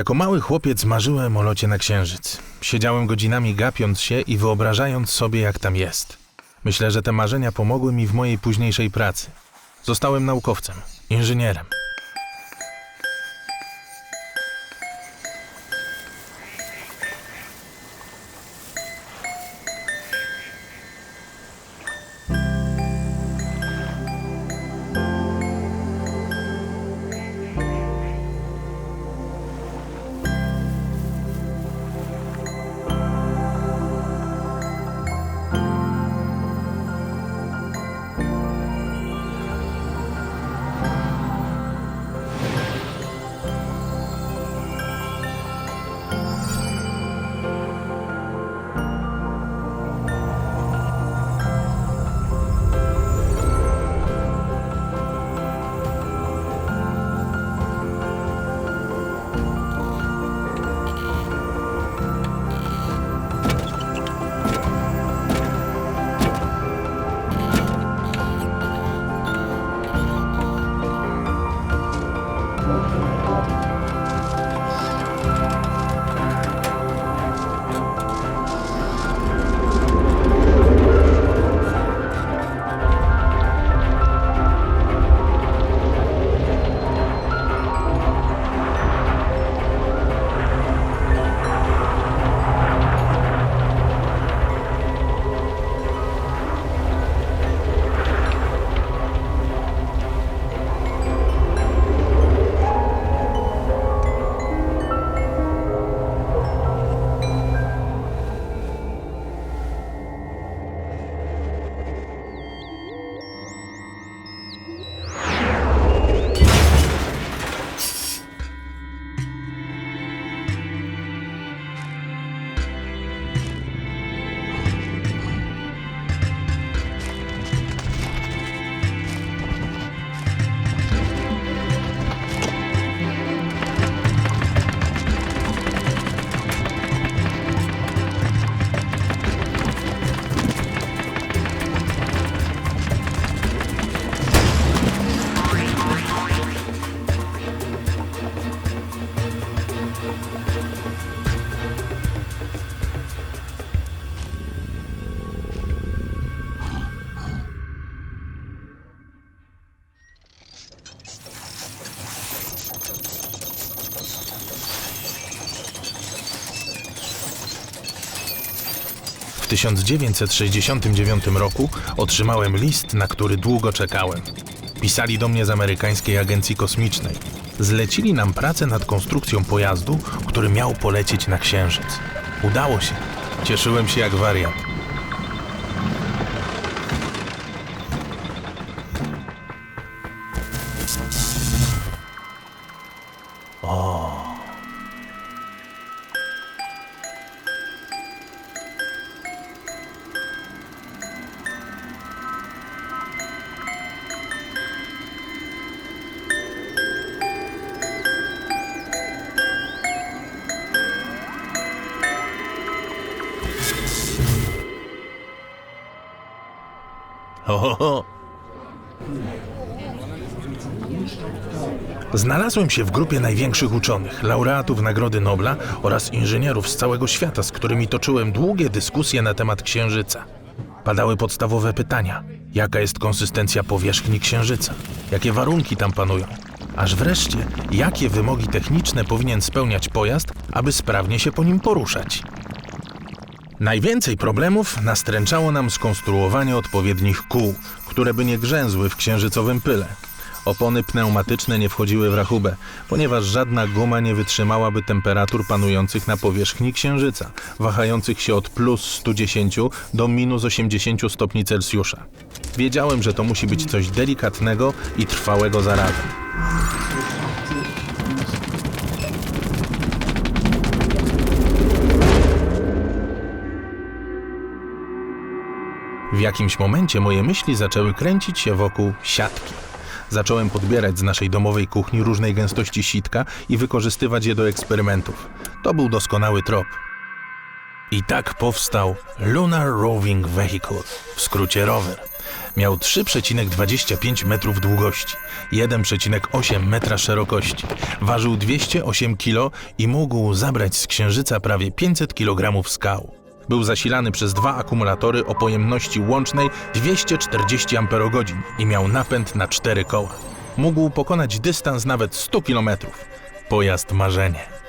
Jako mały chłopiec marzyłem o locie na księżyc. Siedziałem godzinami gapiąc się i wyobrażając sobie, jak tam jest. Myślę, że te marzenia pomogły mi w mojej późniejszej pracy. Zostałem naukowcem, inżynierem. 1969 roku otrzymałem list, na który długo czekałem. Pisali do mnie z amerykańskiej agencji kosmicznej. Zlecili nam pracę nad konstrukcją pojazdu, który miał polecieć na Księżyc. Udało się. Cieszyłem się jak wariat. Ho, Znalazłem się w grupie największych uczonych, laureatów Nagrody Nobla oraz inżynierów z całego świata, z którymi toczyłem długie dyskusje na temat Księżyca. Padały podstawowe pytania. Jaka jest konsystencja powierzchni Księżyca? Jakie warunki tam panują? Aż wreszcie, jakie wymogi techniczne powinien spełniać pojazd, aby sprawnie się po nim poruszać? Najwięcej problemów nastręczało nam skonstruowanie odpowiednich kół, które by nie grzęzły w księżycowym pyle. Opony pneumatyczne nie wchodziły w rachubę, ponieważ żadna guma nie wytrzymałaby temperatur panujących na powierzchni Księżyca, wahających się od plus 110 do minus 80 stopni Celsjusza. Wiedziałem, że to musi być coś delikatnego i trwałego zarazem. W jakimś momencie moje myśli zaczęły kręcić się wokół siatki. Zacząłem podbierać z naszej domowej kuchni różnej gęstości sitka i wykorzystywać je do eksperymentów. To był doskonały trop. I tak powstał Lunar Roving Vehicle, w skrócie rower. Miał 3,25 metrów długości, 1,8 metra szerokości, ważył 208 kg i mógł zabrać z Księżyca prawie 500 kg skał. Był zasilany przez dwa akumulatory o pojemności łącznej 240 Ah i miał napęd na cztery koła. Mógł pokonać dystans nawet 100 km. Pojazd marzenie.